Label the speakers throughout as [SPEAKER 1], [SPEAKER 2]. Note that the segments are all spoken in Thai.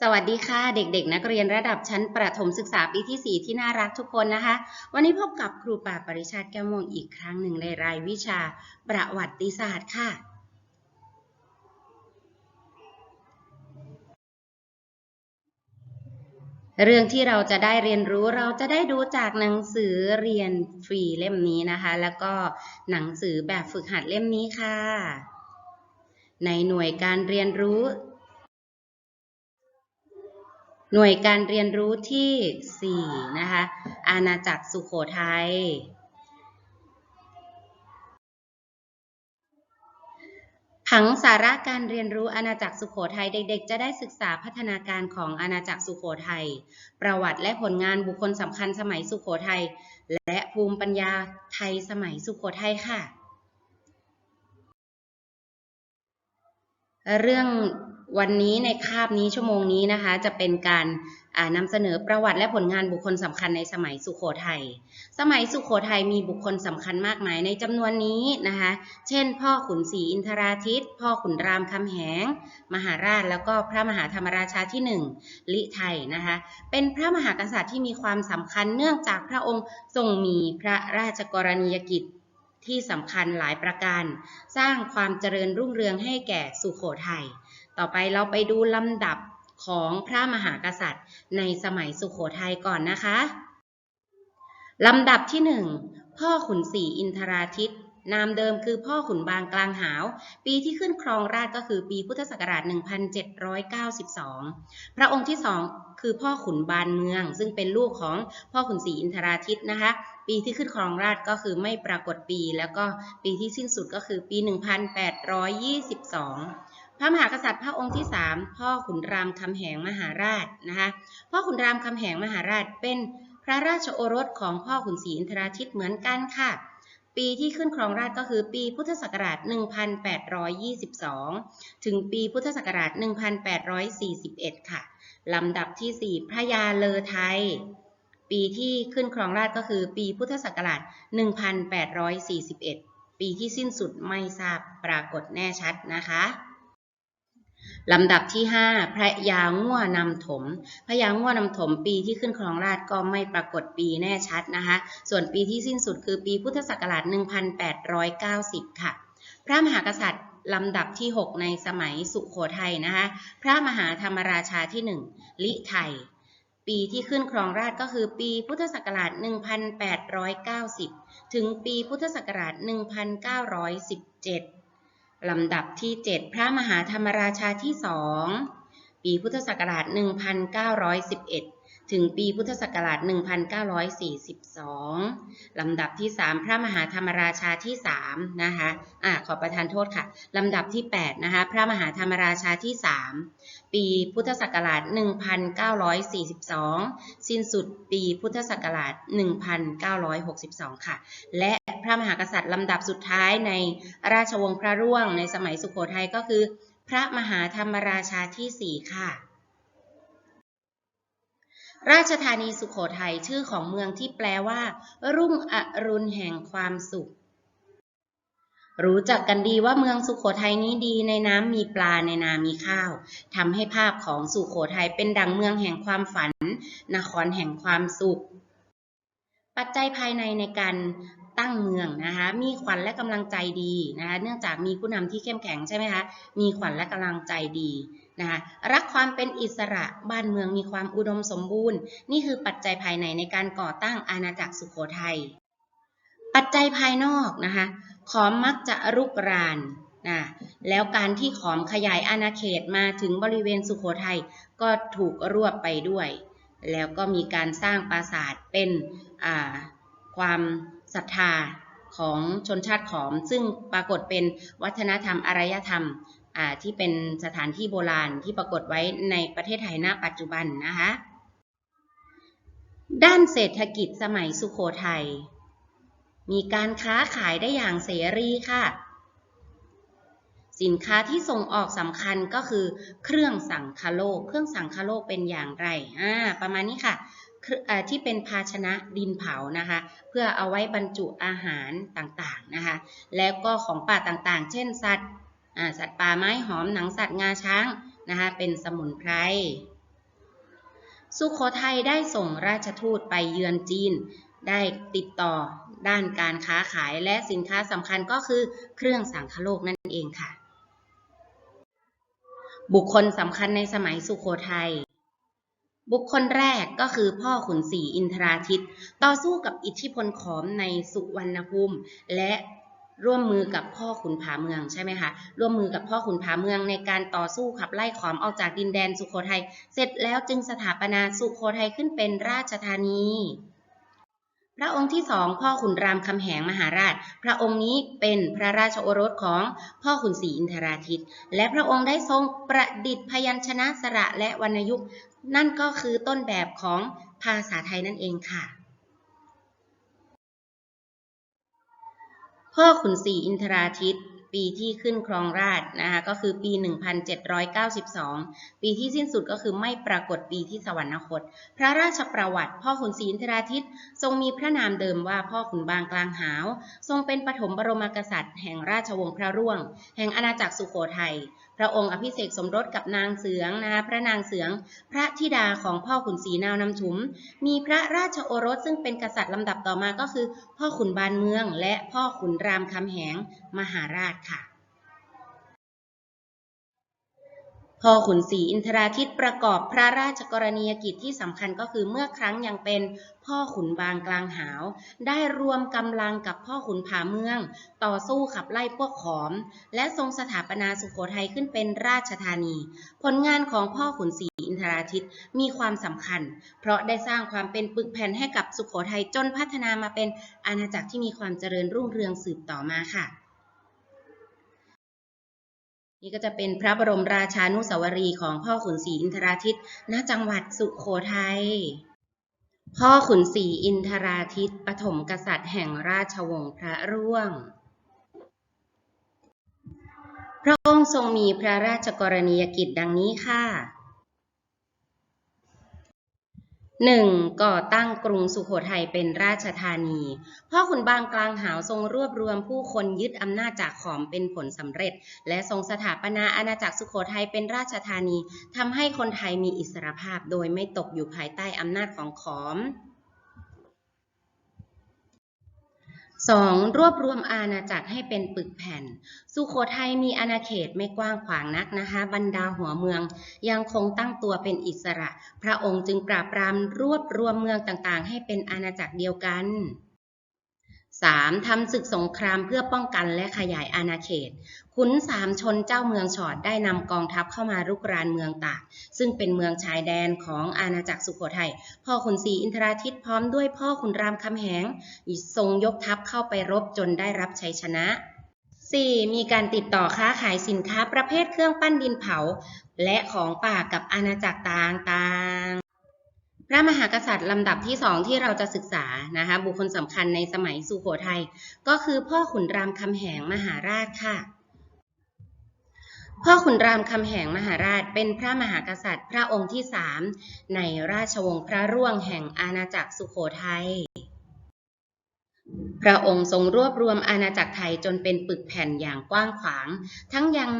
[SPEAKER 1] สวัสดีค่ะ เด็กๆ นักเรียนระดับชั้นประถมศึกษาปีที่ 4 ที่น่ารักทุกคนนะคะ วันนี้พบกับครูป่าปริชาติแก้วมงอีกครั้งหนึ่งในรายวิชาประวัติศาสตร์ค่ะ เรื่องที่เราจะได้เรียนรู้เราจะได้ดูจากหนังสือเรียนฟรีเล่มนี้นะคะ แล้วก็หนังสือแบบฝึกหัดเล่มนี้ค่ะในหน่วยการเรียนรู้ หน่วยการเรียนรู้ที่ 4 นะคะ อาณาจักรสุโขทัย ผังสาระการเรียนรู้อาณาจักรสุโขทัย เด็กๆ จะได้ศึกษาพัฒนาการของอาณาจักรสุโขทัย ประวัติและผลงานบุคคลสำคัญสมัยสุโขทัย และภูมิปัญญาไทยสมัยสุโขทัยค่ะ เรื่อง วันนี้ในคาบนี้ชั่วโมงนี้นะคะ จะเป็นการนำเสนอประวัติและผลงานบุคคลสำคัญในสมัยสุโขทัย สมัยสุโขทัยมีบุคคลสำคัญมากมายในจำนวนนี้นะคะ เช่น พ่อขุนศรีอินทราทิต พ่อขุนรามคำแหง มหาราชแล้วก็พระมหาธรรมราชาที่หนึ่งลิไทยนะคะ เป็นพระมหากษัตริย์ที่มีความสำคัญเนื่องจากพระองค์ทรงมีพระราชกรณียกิจที่สำคัญหลายประการ สร้างความเจริญรุ่งเรืองให้แก่สุโขทัย ต่อไปเราไปดูลำดับของพระมหากษัตริย์ ในสมัยสุโขทัยก่อนนะคะ ลำดับที่หนึ่งพ่อขุนศรีอินทราทิตนามเดิมคือพ่อขุนบางกลางหาว ปีที่ขึ้นครองราชก็คือปีพุทธศักราช 1792 พระองค์ที่สองคือพ่อขุนบานเมือง ซึ่งเป็นลูกของพ่อขุนศรีอินทราทิตนะคะ ปีที่ขึ้นครองราชก็คือไม่ปรากฏปี แล้วก็ปีที่สิ้นสุดก็คือปี 1822 พระมหากษัตริย์พระองค์ที่3พ่อขุนรามคำแหงมหาราชนะคะพ่อขุนรามคำแหงมหาราชเป็นพระราชโอรสของพ่อขุนศรีอินทราทิตเหมือนกันค่ะ ปีที่ขึ้นครองราชก็คือปีพุทธศักราช 1822 ถึงปีพุทธศักราช 1841 ค่ะ ลำดับที่ 4 พระยาเลอไทย ปีที่ขึ้นครองราชก็คือปีพุทธศักราช 1841 ปีที่สิ้นสุดไม่ทราบปรากฏแน่ชัดนะคะ ลำดับที่5พระยาง่วนำถม พระยาง่วนำถมปีที่ขึ้นครองราชก็ไม่ปรากฏปีแน่ชัดนะคะ ส่วนปีที่สิ้นสุดคือปีพุทธศักราช 1890 ค่ะ พระมหากษัตริย์ลำดับที่ 6 ในสมัยสุโขทัยนะคะ พระมหาธรรมราชาที่ 1 ลิไทย ปีที่ขึ้นครองราชก็คือปีพุทธศักราช 1890 ถึงปีพุทธศักราช 1917 ลำดับที่ 7 พระมหาธรรมราชาที่สอง ปีพุทธศักราช 1911 ถึงปีพุทธศักราช 1942 ลำดับที่ 3 พระมหาธรรมราชาที่3นะคะอ่าขอประทานโทษค่ะ ลำดับที่ 8 นะคะ พระมหาธรรมราชาที่ 3 ปีพุทธศักราช 1942 สิ้นสุดปีพุทธศักราช 1962 ค่ะ และพระมหากษัตริย์ลำดับสุดท้ายในราชวงศ์พระร่วงในสมัยสุโขทัยก็คือ พระมหาธรรมราชาที่ 4 ค่ะ ราชธานีสุโขทัยชื่อของเมืองที่แปลว่า รุ่งอรุณแห่งความสุข รู้จักกันดีว่าเมืองสุโขทัยนี้ดีในน้ำมีปลาในนามีข้าวทำให้ภาพของสุโขทัยเป็นดังเมืองแห่งความฝัน นครแห่งความสุข ปัจจัยภายในในการตั้งเมืองนะคะมีขวัญและกำลังใจดีนะคะเนื่องจากมีผู้นำที่เข้มแข็งใช่ไหมคะมีขวัญและกำลังใจดี นะคะรักความเป็นอิสระบ้านเมืองมีความอุดมสมบูรณ์ นี่คือปัจจัยภายในในการก่อตั้งอาณาจักรสุโขทัยปัจจัยภายนอกนะคะขอมมักจะรุกรานนะแล้วการที่ขอมขยายอาณาเขตมาถึงบริเวณสุโขทัยก็ถูกรวบไปด้วย แล้วก็มีการสร้างปราสาทเป็นความศรัทธาของชนชาติขอม ซึ่งปรากฏเป็นวัฒนธรรมอารยธรรม ที่เป็นสถานที่โบราณที่ปรากฏไว้ในประเทศไทยณปัจจุบันนะคะ ด้านเศรษฐกิจสมัยสุโขทัยมีการค้าขายได้อย่างเสรีค่ะ สินค้าที่ส่งออกสำคัญก็คือ เครื่องสังคโลก เครื่องสังคโลกเป็นอย่างไรอ่าประมาณนี้ค่ะที่เป็นภาชนะดินเผานะคะ เพื่อเอาไว้บรรจุอาหารต่างๆนะคะ แล้วก็ของป่าต่างๆ เช่น สัตว์ สัตว์ป่าไม้หอมหนังสัตว์งาช้างนะคะเป็นสมุนไพรสุโขทัยได้ส่งราชทูตไปเยือนจีน ได้ติดต่อด้านการค้าขายและสินค้าสำคัญก็คือเครื่องสังคโลกนั่นเองค่ะ บุคคลสำคัญในสมัยสุโขทัยบุคคลแรกก็คือพ่อขุนศรีอินทราทิต ต่อสู้กับอิทธิพลขอมในสุวรรณภูมิ และ ร่วมมือกับพ่อขุนผาเมืองใช่ไหมคะ ร่วมมือกับพ่อขุนผาเมืองในการต่อสู้ขับไล่ขอมออกจากดินแดนสุโขทัย เสร็จแล้วจึงสถาปนาสุโขทัยขึ้นเป็นราชธานี พระองค์ที่สองพ่อขุนรามคำแหงมหาราช พระองค์นี้เป็นพระราชโอรสของพ่อขุนศรีอินทราทิต และพระองค์ได้ทรงประดิษฐ์พยัญชนะสระและวรรณยุกต์ นั่นก็คือต้นแบบของภาษาไทยนั่นเองค่ะ พ่อขุนศรีอินทราทิต ปีที่ขึ้นครองราชนะคะก็คือปี 1792 ปีที่สิ้นสุดก็คือไม่ปรากฏปีที่สวรรคต พระราชประวัติ พ่อขุนศรีอินทราทิตทรงมีพระนามเดิมว่าพ่อขุนบางกลางหาว ทรงเป็นปฐมบรมกษัตริย์ แห่งราชวงศ์พระร่วง แห่งอาณาจักรสุโขทัยพระองค์อภิเษกสมรสกับนางเสืองนะคะพระนางเสือง พระธิดาของพ่อขุนศรีนาวนำชุม มีพระราชโอรสซึ่งเป็นกษัตริย์ลำดับต่อมาก็คือ พ่อขุนบานเมือง และพ่อขุนรามคำแหงมหาราชค่ะ พ่อขุนศรีอินทราทิตประกอบพระราชกรณียกิจที่สำคัญก็คือเมื่อครั้งยังเป็นพ่อขุนบางกลางหาว ได้รวมกำลังกับพ่อขุนผาเมือง ต่อสู้ขับไล่พวกขอม และทรงสถาปนาสุโขทัยขึ้นเป็นราชธานี ผลงานของพ่อขุนศรีอินทราทิตมีความสำคัญ เพราะได้สร้างความเป็นปึกแผ่นให้กับสุโขทัยจนพัฒนามาเป็นอาณาจักรที่มีความเจริญรุ่งเรืองสืบต่อมาค่ะ นี่ก็จะเป็นพระบรมราชานุสาวรีย์ของพ่อขุนศรีอินทราทิตณจังหวัดสุโขทัย พ่อขุนศรีอินทราทิตปฐมกษัตริย์แห่งราชวงศ์พระร่วง พระองค์ทรงมีพระราชกรณียกิจดังนี้ค่ะ 1. ก่อตั้งกรุงสุโขทัยเป็นราชธานี พ่อขุนบางกลางหาวทรงรวบรวมผู้คนยึดอำนาจจากขอมเป็นผลสำเร็จ และทรงสถาปนาอาณาจักรสุโขทัยเป็นราชธานีทำให้คนไทยมีอิสรภาพโดยไม่ตกอยู่ภายใต้อำนาจของขอม 2. รวบรวมอาณาจักรให้เป็นปึกแผ่น สุโขทัยมีอาณาเขตไม่กว้างขวางนักนะคะ บรรดาหัวเมืองยังคงตั้งตัวเป็นอิสระ พระองค์จึงปราบปรามรวบรวมเมืองต่างๆ ให้เป็นอาณาจักรเดียวกัน 3. ทำศึกสงครามเพื่อป้องกันและขยายอาณาเขต ขุนสามชนเจ้าเมืองฉอดได้นำกองทัพเข้ามารุกรานเมืองตาก ซึ่งเป็นเมืองชายแดนของอาณาจักรสุโขทัย พ่อขุนศรีอินทราทิตพร้อมด้วยพ่อขุนรามคำแหงทรงยกทัพเข้าไปรบจนได้รับชัยชนะ 4. มีการติดต่อค้าขายสินค้าประเภทเครื่องปั้นดินเผา และของป่ากับอาณาจักรต่างๆ พระมหากษัตริย์ลำดับที่สองที่เราจะศึกษานะคะบุคคลสำคัญในสมัยสุโขทัยก็คือพ่อขุนรามคำแหงมหาราชค่ะ พ่อขุนรามคำแหงมหาราชเป็นพระมหากษัตริย์พระองค์ที่สามในราชวงศ์พระร่วงแห่งอาณาจักรสุโขทัย พระองค์ทรงรวบรวมอาณาจักรไทยจนเป็นปึกแผ่นอย่างกว้างขวาง ทั้งยัง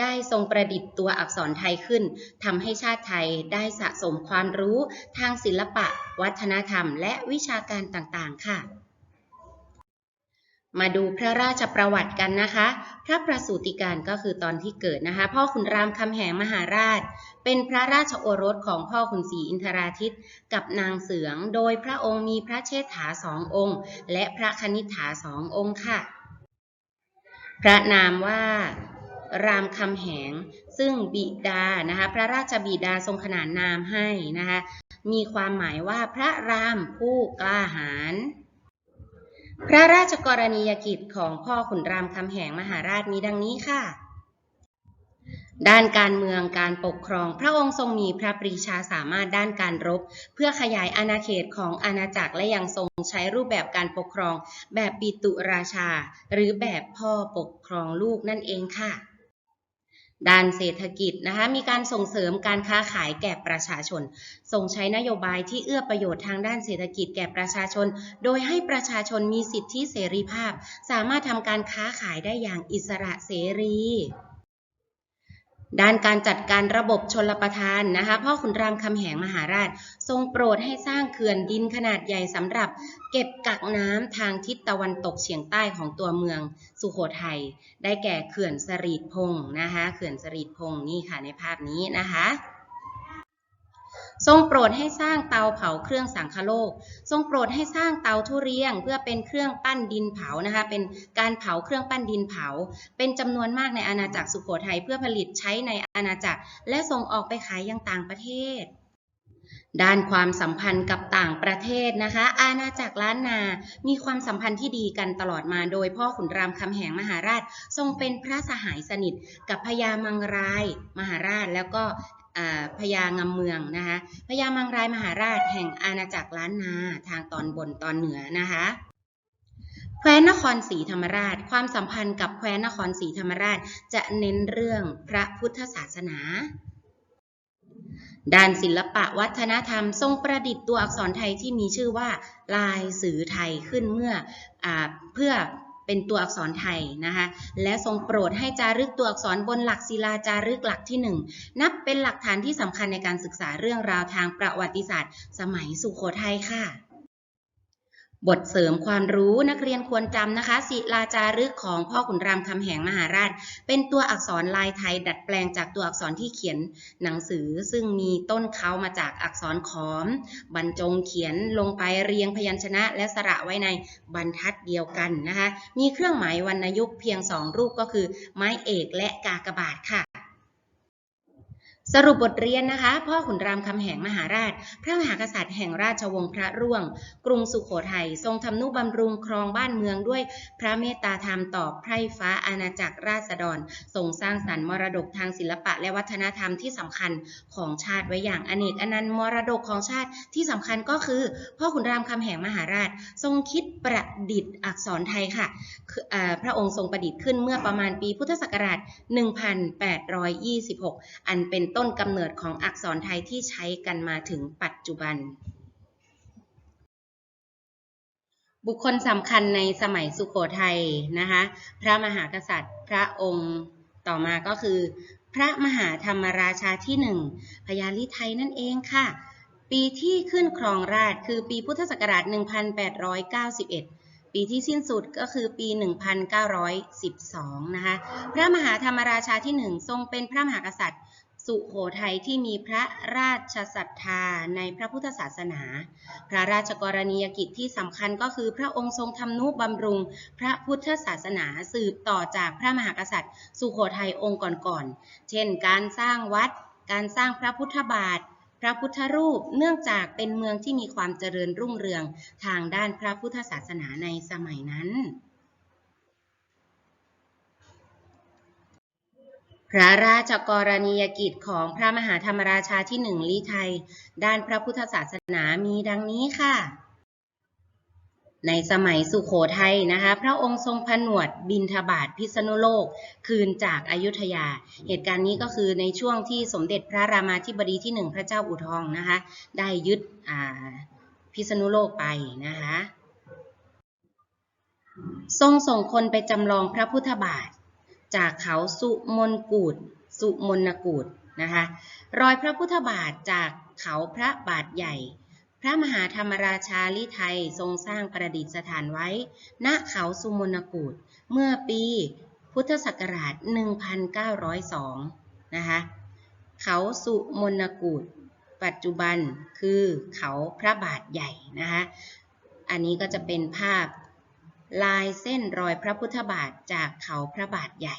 [SPEAKER 1] ได้ทรงประดิษฐ์ตัวอักษรไทยขึ้นทำให้ชาติไทยได้สะสมความรู้ทางศิลปะ วัฒนธรรม และวิชาการต่างๆ ค่ะ มาดูพระราชประวัติกันนะคะ พระประสูติการก็คือตอนที่เกิดนะคะ พ่อขุนรามคำแหงมหาราช เป็นพระราชโอรสของพ่อขุนศรีอินทราทิตกับนางเสือง โดยพระองค์มีพระเชษฐาสององค์ และพระคณิษฐาสององค์ค่ะ พระนามว่ารามคำแหง ซึ่งบิดานะคะ พระราชบิดาทรงขนานนามให้นะคะ มีความหมายว่าพระรามผู้กล้าหาญ พระราชกรณียกิจของพ่อขุนรามคำแหงมหาราชมีดังนี้ค่ะ ด้านการเมืองการปกครอง พระองค์ทรงมีพระปรีชาสามารถด้านการรบ เพื่อขยายอาณาเขตของอาณาจักรและยังทรงใช้รูปแบบการปกครอง แบบปิตุราชา หรือแบบพ่อปกครองลูกนั่นเองค่ะ ด้านเศรษฐกิจนะคะมีการส่งเสริมการค้าขายแก่ประชาชน ส่งใช้นโยบายที่เอื้อประโยชน์ทางด้านเศรษฐกิจแก่ประชาชน โดยให้ประชาชนมีสิทธิเสรีภาพ สามารถทำการค้าขายได้อย่างอิสระเสรี ด้านการจัดการระบบชลประทานนะคะ พ่อขุนรามคำแหงมหาราช ทรงโปรดให้สร้างเขื่อนดินขนาดใหญ่สำหรับ เก็บกักน้ำทางทิศตะวันตกเฉียงใต้ของตัวเมืองสุโขทัยได้แก่เขื่อนสรีดพงศ์นะคะเขื่อนสรีดพงศ์นี่ค่ะในภาพนี้นะคะ ทรงโปรดให้สร้างเตาเผาเครื่องสังคโลก ทรงโปรดให้สร้างเตาทุเรียง เพื่อเป็นเครื่องปั้นดินเผานะคะ เป็นการเผาเครื่องปั้นดินเผา เป็นจำนวนมากในอาณาจักรสุโขทัยเพื่อผลิตใช้ในอาณาจักร และส่งออกไปขายยังต่างประเทศด้านความสัมพันธ์กับต่างประเทศนะคะ อาณาจักรล้านนา มีความสัมพันธ์ที่ดีกันตลอดมาโดยพ่อขุนรามคำแหงมหาราช ทรงเป็นพระสหายสนิทกับพญามังราย มหาราช แล้วก็ พญางำเมืองนะคะพญามังรายมหาราชแห่งอาณาจักรล้านนาทางตอนบนตอนเหนือนะคะแคว้นนครศรีธรรมราช ความสัมพันธ์กับแคว้นนครศรีธรรมราช จะเน้นเรื่องพระพุทธศาสนาด้านศิลปะวัฒนธรรมทรงประดิษฐ์ตัวอักษรไทยที่มีชื่อว่าลายสื่อไทยขึ้นเมื่ออเพื่อ เป็นตัวอักษรไทยนะคะและทรงโปรดให้จารึกตัวอักษรบนหลักศิลาจารึกหลักที่หนึ่งนับเป็นหลักฐานที่สำคัญในการศึกษาเรื่องราวทางประวัติศาสตร์ สมัยสุโขทัยค่ะ บทเสริมความรู้นักเรียนควรจำนะคะ ศิลาจารึกของพ่อขุนรามคำแหงมหาราช เป็นตัวอักษรลายไทยดัดแปลงจากตัวอักษรที่เขียนหนังสือ ซึ่งมีต้นเขามาจากอักษรขอม บรรจงเขียนลงไปเรียงพยัญชนะ และสระไว้ในบรรทัดเดียวกันนะคะ มีเครื่องหมายวรรณยุกต์เพียงสองรูปก็คือ ไม้เอกและกากบาทค่ะ สรุปบทเรียนนะคะ พ่อขุนรามคำแหงมหาราช พระมหากษัตริย์แห่งราชวงศ์พระร่วง กรุงสุขโขทัยทรงทำนุบำรุงครองบ้านเมืองด้วยพระเมตตาธรรมต่อไพร่ฟ้าอาณาจักรราษฎรทรงสร้างสรรค์มรดกทางศิลปะและวัฒนธรรมที่สำคัญของชาติไว้อย่างอเนกอนันต์มรดกของชาติที่สำคัญก็คือ พ่อขุนรามคำแหงมหาราช ทรงคิดประดิษฐ์อักษรไทยค่ะพระองค์ทรงประดิษฐ์ขึ้นเมื่อประมาณปีพุทธศักราช 1826 อันเป็นต้นกำเนิดของอักษรไทยที่ใช้กันมาถึงปัจจุบัน บุคคลสำคัญในสมัยสุโขทัยนะคะพระมหากษัตริย์พระองค์ต่อมาก็คือ พระมหาธรรมราชาที่หนึ่งพญาลิไทยนั่นเองค่ะ ปีที่ขึ้นครองราชคือปีพุทธศักราช 1891ปีที่สิ้นสุดก็คือปี 1912 นะคะ พระมหาธรรมราชาที่หนึ่งทรงเป็นพระมหากษัตริย์ สุโขทัยที่มีพระราชศรัทธาในพระพุทธศาสนา พระราชกรณียกิจที่สำคัญก็คือพระองค์ทรงทำนุบำรุง พระพุทธศาสนาสืบต่อจากพระมหากษัตริย์ สุโขทัยองค์ก่อนๆ เช่น การสร้างวัด การสร้างพระพุทธบาท พระพุทธรูป เนื่องจากเป็นเมืองที่มีความเจริญรุ่งเรืองทางด้านพระพุทธศาสนาในสมัยนั้น พระราชกรณียกิจของพระมหาธรรมราชาที่หนึ่งลีไทย ด้านพระพุทธศาสนามีดังนี้ค่ะ ในสมัยสุขโขทัยนะคะ พระองค์ทรงผนวดบินทบาทพิษณุโลก คืนจากอายุทยา เหตุการณ์นี้ก็คือในช่วงที่สมเด็จพระรามาธิบดีที่หนึ่งพระเจ้าอู่ทองนะคะ ได้ยึดพิษณุโลกไปนะคะ ทรงส่งคนไปจำลองพระพุทธบาท จากเขาสุมนกูดสุมนกูดนะคะ รอยพระพุทธบาทจากเขาพระบาทใหญ่ พระมหาธรรมราชาลิไทยทรงสร้างประดิษฐานไว้ ณเขาสุมนกูดเมื่อปีพุทธศักราช 1902 นะคะ เขาสุมนกูดปัจจุบันคือเขาพระบาทใหญ่นะคะ อันนี้ก็จะเป็นภาพ ลายเส้นรอยพระพุทธบาทจากเขาพระบาทใหญ่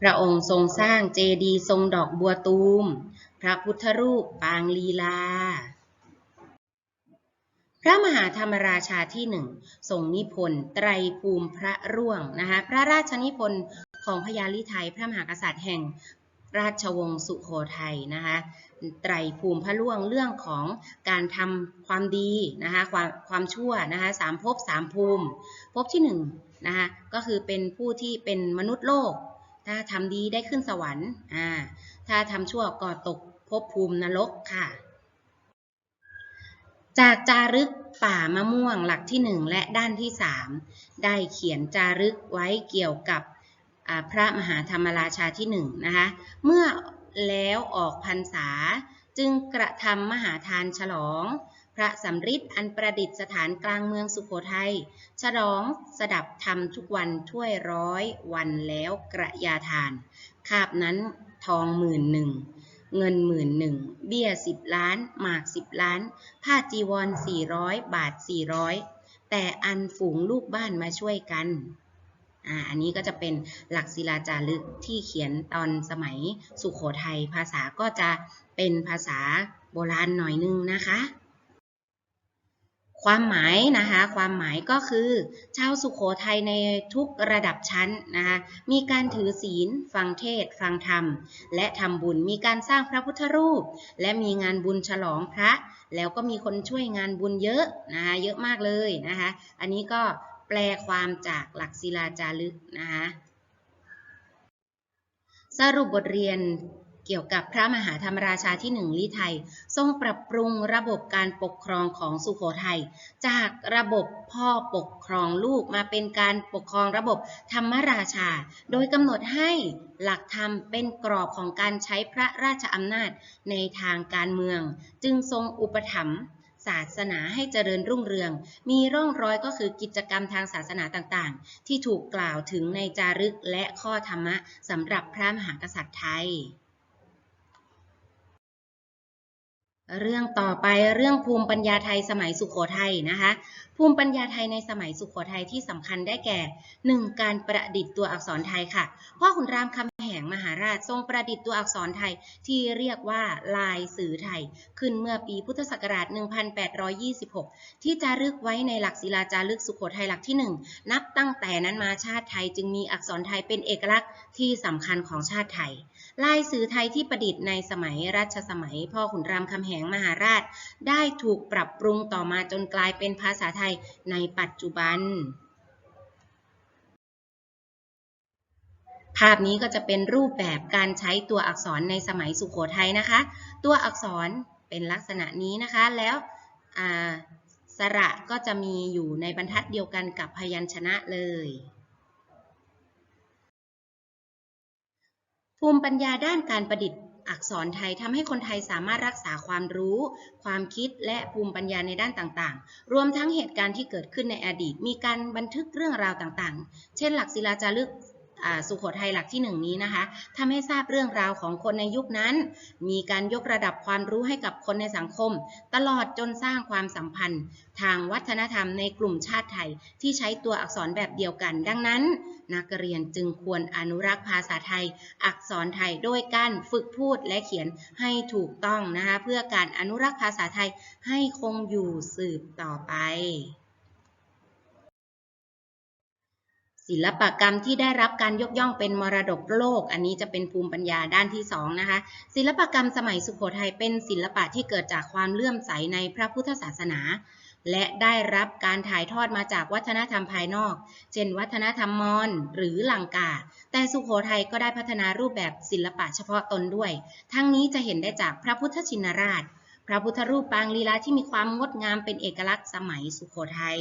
[SPEAKER 1] พระองค์ทรงสร้างเจดีย์ทรงดอกบัวตูม พระพุทธรูปปางลีลา พระมหาธรรมราชาที่หนึ่งทรงนิพนธ์ไตรภูมิพระร่วงนะคะ พระราชนิพนธ์ของพญาลิไทยพระมหากษัตริย์แห่ง ราชวงศ์สุโขทัยนะคะไตรภูมิพระล่วงเรื่องของการทำความดีนะคะความความชั่วนะคะสามภพสามภูมิภพที่หนึ่งนะคะก็คือเป็นผู้ที่เป็นมนุษย์โลก ถ้าทำดีได้ขึ้นสวรรค์อ่าถ้าทำชั่วก็ตกภพภูมินรกค่ะ จากจารึกป่ามะม่วงหลักที่หนึ่งและด้านที่สามได้เขียนจารึกไว้เกี่ยวกับ พระมหาธรรมราชาที่หนึ่งนะคะ เมื่อแล้วออกพรรษาจึงกระทำมหาทานฉลอง พระสำริดอันประดิษฐานกลางเมืองสุโขทัยฉลองสดับธรรมทุกวันถ้วยร้อยวันแล้วกระยาทาน คาบนั้นทองหมื่นหนึ่งเงินหมื่นหนึ่งเบี้ยสิบล้าน หมากสิบล้าน ผ้าจีวรสี่ร้อยบาทสี่ร้อยแต่อันฝูงลูกบ้านมาช่วยกัน อ่าอันนี้ก็จะเป็นหลักศิลาจารึกที่เขียนตอนสมัยสุขโขทัยภาษาก็จะเป็นภาษาโบราณหน่อยนึงนะคะ ความหมายนะคะ ความหมายก็คือชาวสุขโขทัยในทุกระดับชั้นนะคะมีการถือศีล ฟังเทศ ฟังธรรม และทำบุญมีการสร้างพระพุทธรูป และมีงานบุญฉลองพระ แล้วก็มีคนช่วยงานบุญเยอะนะคะเยอะมากเลยนะคะ อันนี้ก็ แปลความจากหลักศิลาจารึกนะคะสรุปบทเรียนเกี่ยวกับพระมหาธรรมราชาที่หนึ่งลิไทย ทรงปรับปรุงระบบการปกครองของสุโขทัย จากระบบพ่อปกครองลูกมาเป็นการปกครองระบบธรรมราชา โดยกำหนดให้หลักธรรมเป็นกรอบของการใช้พระราชอำนาจในทางการเมือง จึงทรงอุปถัมภ์ ศาสนาให้เจริญรุ่งเรือง มีร่องรอยก็คือกิจกรรมทางศาสนาต่างๆ ที่ถูกกล่าวถึงในจารึกและข้อธรรมะสำหรับพระมหากษัตริย์ไทย เรื่องต่อไปเรื่องภูมิปัญญาไทยสมัยสุขโขทัยนะคะ ภูมิปัญญาไทยในสมัยสุขโขทัยที่สำคัญได้แก่ 1. การประดิษฐ์ตัวอักษรไทยค่ะพ่อขุนรามคำแหง ราชทรงประดิษฐ์ตัวอักษรไทยที่เรียกว่าลายสื่อไทย ขึ้นเมื่อปีพุทธศักราช 1826 ที่จารึกไว้ในหลักศิลาจารึกสุโขทัยหลักที่ 1 นับตั้งแต่นั้นมาชาติไทยจึงมีอักษรไทยเป็นเอกลักษณ์ที่สำคัญของชาติไทย ลายสื่อไทยที่ประดิษฐ์ในสมัยรัชสมัย พ่อขุนรามคำแหงมหาราช ได้ถูกปรับปรุงต่อมาจนกลายเป็นภาษาไทยในปัจจุบัน ภาพนี้ก็จะเป็นรูปแบบการใช้ตัวอักษรในสมัยสุขโขทัยนะคะ ตัวอักษรเป็นลักษณะนี้นะคะ แล้วสระก็จะมีอยู่ในบรรทัดเดียวกันกับพยัญชนะเลย ภูมิปัญญาด้านการประดิษฐ์อักษรไทยทำให้คนไทยสามารถรักษาความรู้ ความคิดและภูมิปัญญาในด้านต่างๆ รวมทั้งเหตุการณ์ที่เกิดขึ้นในอดีต มีการบันทึกเรื่องราวต่างๆ เช่น หลักศิลาจารึก สุโขทัยหลักที่หนึ่งนี้นะคะทำให้ทราบเรื่องราวของคนในยุคนั้น มีการยกระดับความรู้ให้กับคนในสังคม ตลอดจนสร้างความสัมพันธ์ ทางวัฒนธรรมในกลุ่มชาติไทยที่ใช้ตัวอักษรแบบเดียวกัน ดังนั้น นักเรียนจึงควรอนุรักษ์ภาษาไทย อักษรไทยโดยการฝึกพูดและเขียนให้ถูกต้องนะคะเพื่อการอนุรักษ์ภาษาไทยให้คงอยู่สืบต่อไป ศิลปกรรมที่ได้รับการยกย่องเป็นมรดกโลก อันนี้จะเป็นภูมิปัญญาด้านที่สองนะคะ ศิลปกรรมสมัยสุโขทัยเป็นศิลปะที่เกิดจากความเลื่อมใสในพระพุทธศาสนา และได้รับการถ่ายทอดมาจากวัฒนธรรมภายนอก เช่น วัฒนธรรมมอญหรือลังกา แต่สุโขทัยก็ได้พัฒนารูปแบบศิลปะเฉพาะตนด้วย ทั้งนี้จะเห็นได้จากพระพุทธชินราช พระพุทธรูปปางลีลาที่มีความงดงามเป็นเอกลักษณ์สมัยสุโขทัย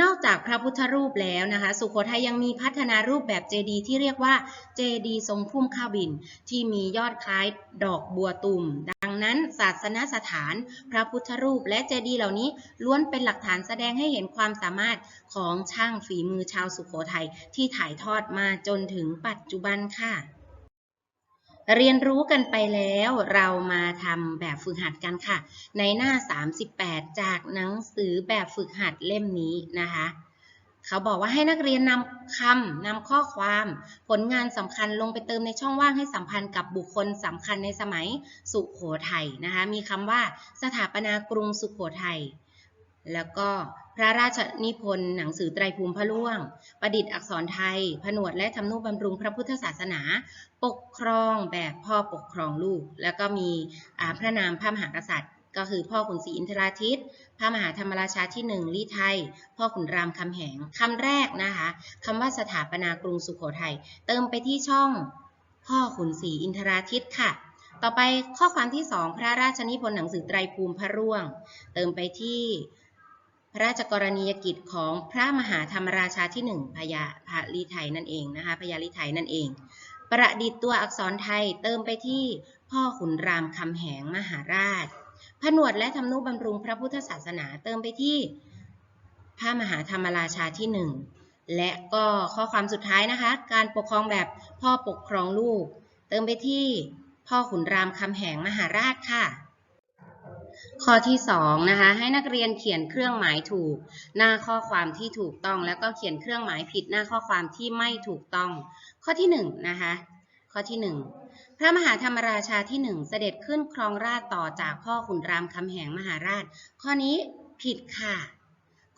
[SPEAKER 1] นอกจากพระพุทธรูปแล้วนะคะ สุโขทัยยังมีพัฒนารูปแบบเจดีย์ที่เรียกว่าเจดีย์ทรงพุ่มข้าวบิน ที่มียอดคล้ายดอกบัวตุ่ม ดังนั้นศาสนสถาน พระพุทธรูปและเจดีย์เหล่านี้ล้วนเป็นหลักฐานแสดงให้เห็นความสามารถของช่างฝีมือชาวสุโขทัยที่ถ่ายทอดมาจนถึงปัจจุบันค่ะ เรียนรู้กันไปแล้วเรามาทำแบบฝึกหัดกันค่ะ ในหน้า 38 จากหนังสือแบบฝึกหัดเล่มนี้นะคะ เขาบอกว่าให้นักเรียนนำคำนำข้อความผลงานสำคัญลงไปเติมในช่องว่างให้สัมพันธ์กับบุคคลสำคัญในสมัยสุโขทัยนะคะ มีคำว่าสถาปนากรุงสุโขทัย แล้วก็พระราชนิพนธ์หนังสือไตรภูมิพระล่วง ประดิษฐ์อักษรไทย ผนวดและทำนุบำรุงพระพุทธศาสนา ปกครองแบบพ่อปกครองลูก แล้วก็มีพระนามพระมหากษัตริย์ ก็คือพ่อขุนศรีอินทราทิตย์พระมหาธรรมราชาที่หนึ่งลีไทย พ่อขุนรามคำแหงคำแรกนะคะคำว่าสถาปนากรุงสุโขทัยเติมไปที่ช่องพ่อขุนศรีอินทราทิตย์ค่ะต่อไปข้อความที่สองพระราชนิพนธ์หนังสือไตรภูมิพระร่วง เติมไปที่ พระราชกรณียกิจของพระมหาธรรมราชาที่หนึ่งพญาพลีไทยนั่นเองนะคะพญาลีไทยนั่นเอง ประดิษฐ์ตัวอักษรไทยเติมไปที่พ่อขุนรามคำแหงมหาราช ผนวดและทำนุบำรุงพระพุทธศาสนาเติมไปที่พระมหาธรรมราชาที่หนึ่งและก็ข้อความสุดท้ายนะคะ การปกครองแบบพ่อปกครองลูก เติมไปที่พ่อขุนรามคำแหงมหาราชค่ะ ข้อที่2นะคะให้นักเรียนเขียนเครื่องหมายถูก หน้าข้อความที่ถูกต้อง แล้วก็เขียนเครื่องหมายผิดหน้าข้อความที่ไม่ถูกต้อง ข้อที่1นะคะข้อที่ 1 พระมหาธรรมราชาที่ 1 เสด็จขึ้นครองราชต่อจากพ่อขุนรามคำแหงมหาราช ข้อนี้ผิดค่ะ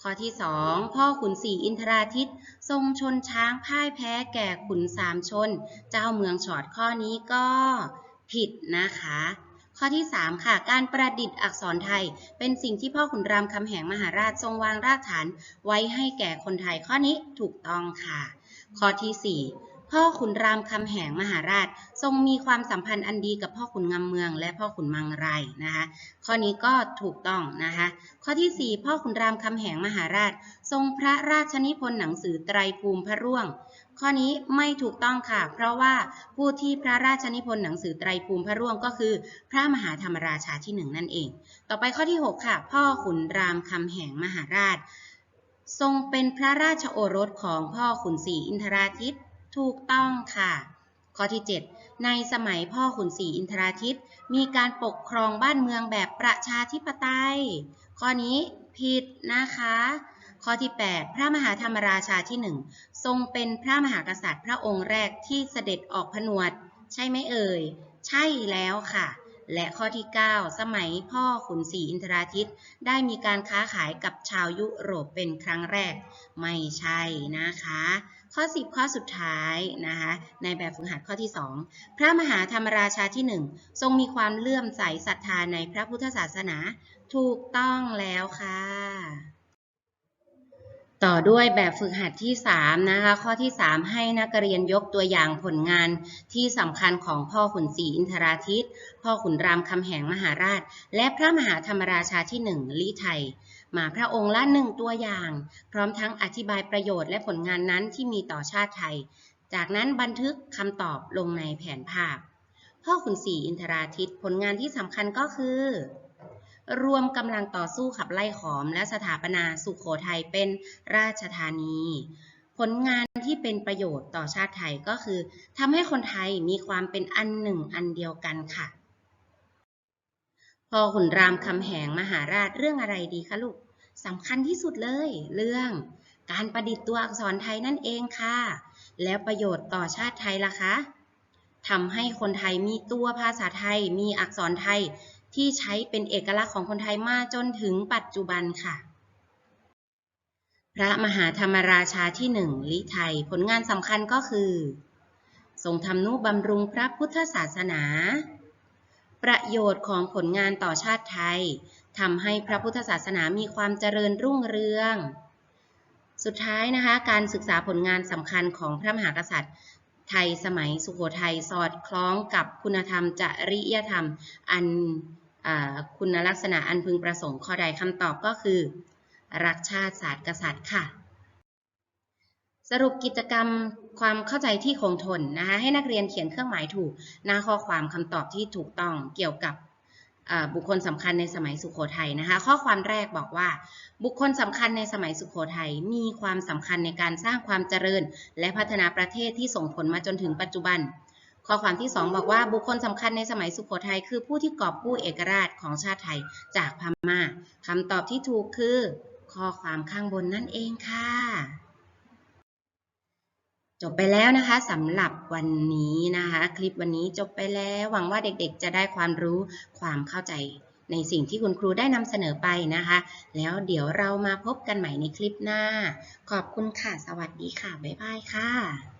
[SPEAKER 1] ข้อที่ 2 พ่อขุนศรีอินทราทิตทรงชนช้างพ่ายแพ้แก่ขุนสามชน เจ้าเมืองฉอดข้อนี้ก็ผิดนะคะ ข้อที่ 3 ค่ะ การประดิษฐ์อักษรไทย เป็นสิ่งที่พ่อขุนรามคำแหงมหาราชทรงวางรากฐาน ไว้ให้แก่คนไทยข้อนี้ถูกต้องค่ะ ข้อที่ 4 พ่อขุนรามคำแหงมหาราช ทรงมีความสัมพันธ์อันดีกับพ่อขุนงำเมือง และพ่อขุนมังไรนะคะข้อนี้ก็ถูกต้องนะคะข้อที่ 4 พ่อขุนรามคำแหงมหาราช ทรงพระราชนิพนธ์หนังสือไตรภูมิพระร่วง ข้อนี้ไม่ถูกต้องค่ะ เพราะว่าผู้ที่พระราชนิพนธ์หนังสือไตรภูมิพระร่วงก็คือ พระมหาธรรมราชาที่หนึ่งนั่นเอง ต่อไปข้อที่ 6 ค่ะ พ่อขุนรามคำแหงมหาราช ทรงเป็นพระราชโอรสของพ่อขุนศรีอินทราทิตถูกต้องค่ะ ข้อที่ 7 ในสมัยพ่อขุนศรีอินทราทิตมีการปกครองบ้านเมืองแบบประชาธิปไตย ข้อนี้ผิดนะคะ ข้อที่ 8 พระมหาธรรมราชาที่ 1 ทรงเป็นพระมหากษัตริย์พระองค์แรกที่เสด็จออกผนวด ใช่ไหมเอ่ย ใช่แล้วค่ะ และข้อที่ 9 สมัยพ่อขุนศรีอินทราทิตได้มีการค้าขายกับชาวยุโรปเป็นครั้งแรก ไม่ใช่นะคะ ข้อ 10 ข้อสุดท้ายนะคะในแบบฝึกหัดข้อที่ 2 พระมหาธรรมราชาที่ 1 ทรงมีความเลื่อมใสศรัทธาในพระพุทธศาสนา ถูกต้องแล้วค่ะ ต่อด้วยแบบฝึกหัดที่ 3 นะคะ ข้อที่ 3 ให้นักเรียนยกตัวอย่างผลงานที่สำคัญของพ่อขุนศรีอินทราทิต พ่อขุนรามคำแหงมหาราช และพระมหาธรรมราชาที่ 1 ลิไทย มาพระองค์ละหนึ่งตัวอย่าง พร้อมทั้งอธิบายประโยชน์และผลงานนั้นที่มีต่อชาติไทย จากนั้นบันทึกคำตอบลงในแผนภาพ พ่อขุนศรีอินทราทิต ผลงานที่สำคัญก็คือ รวมกำลังต่อสู้ขับไล่ขอม และสถาปนาสุขโขทัยเป็นราชธานี ผลงานที่เป็นประโยชน์ต่อชาติไทยก็คือทำให้คนไทยมีความเป็นอันหนึ่งอันเดียวกันค่ะ พอขุนรามคำแหงมหาราชเรื่องอะไรดีคะลูกสำคัญที่สุดเลย เรื่อง การประดิษฐ์ตัวอักษรไทยนั่นเองค่ะ แล้วประโยชน์ต่อชาติไทยล่ะคะทำให้คนไทยมีตัวภาษาไทย มีอักษรไทย ที่ใช้เป็นเอกลักษณ์ของคนไทยมาจนถึงปัจจุบันค่ะ พระมหาธรรมราชาที่หนึ่งลิไทยผลงานสำคัญก็คือทรงทำนุบำรุงพระพุทธศาสนา ประโยชน์ของผลงานต่อชาติไทยทำให้พระพุทธศาสนามีความเจริญรุ่งเรือง สุดท้ายนะคะ การศึกษาผลงานสำคัญของพระมหากษัตริย์ ไทยสมัยสุโขทัยสอดคล้องกับคุณธรรมจริยธรรม อัน คุณลักษณะอันพึงประสงค์ข้อใดคำตอบก็คือ รักชาติศาสตร์กษัตริย์ค่ะ สรุปกิจกรรมความเข้าใจที่คงทนนะคะให้นักเรียนเขียนเครื่องหมายถูกหน้าข้อความคำตอบที่ถูกต้องเกี่ยวกับบุคคลสำคัญในสมัยสุขโขทัยนะคะ ข้อความแรกบอกว่า บุคคลสำคัญในสมัยสุขโขทัยมีความสำคัญในการสร้างความเจริญ และพัฒนาประเทศที่ส่งผลมาจนถึงปัจจุบัน ข้อความที่ 2 บอกว่าบุคคลสำคัญในสมัยสุขโขทัยคือผู้ที่กอบกู้เอกราชของชาติไทยจากพม่าคำตอบที่ถูกคือ ข้อความข้างบนนั่นเองค่ะ จบไปแล้วนะคะสำหรับวันนี้นะคะ คลิปวันนี้จบไปแล้วหวังว่าเด็กๆ จะได้ความรู้ความเข้าใจในสิ่งที่คุณครูได้นำเสนอไปนะคะ แล้วเดี๋ยวเรามาพบกันใหม่ในคลิปหน้า ขอบคุณค่ะ สวัสดีค่ะ บ๊ายบายค่ะ